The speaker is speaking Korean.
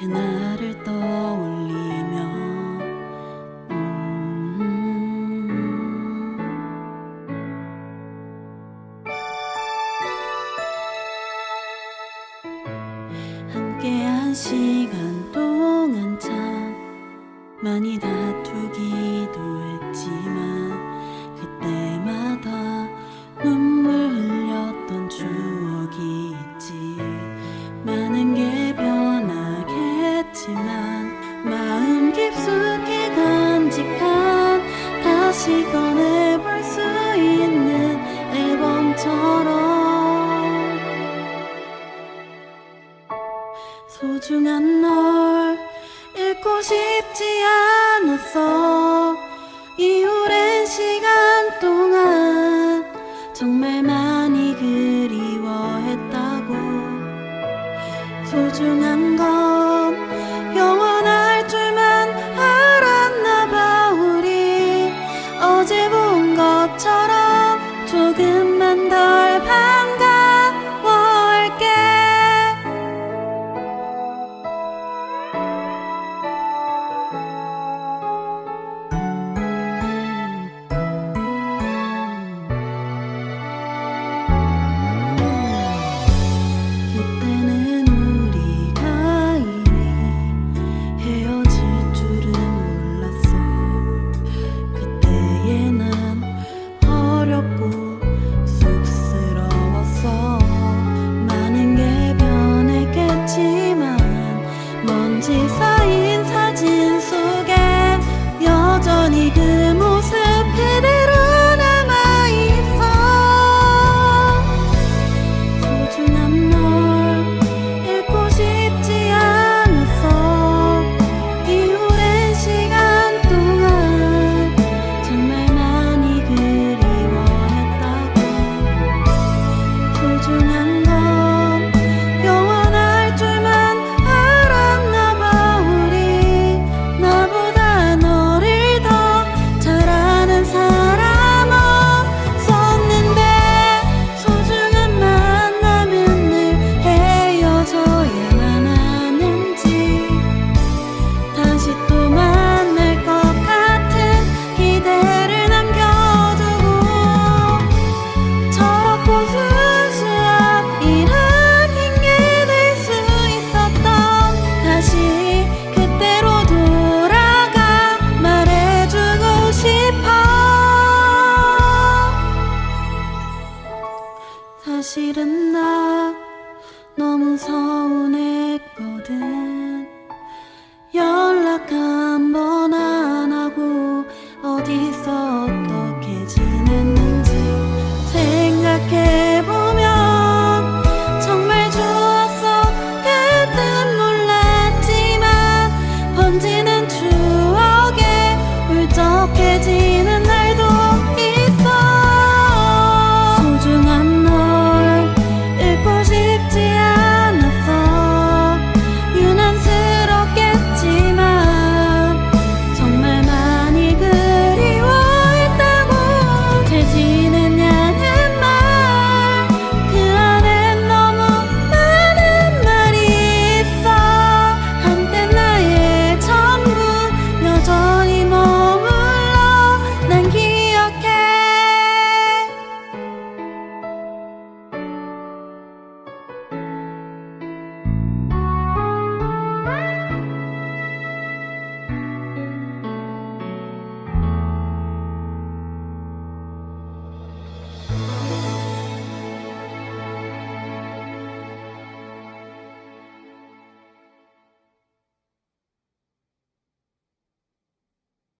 그날을 떠올리며 음. 함께한 시간 동안 참 많이 다 다시 꺼내볼 수 있는 앨범처럼 소중한 널 잃고 싶지 않았어. see the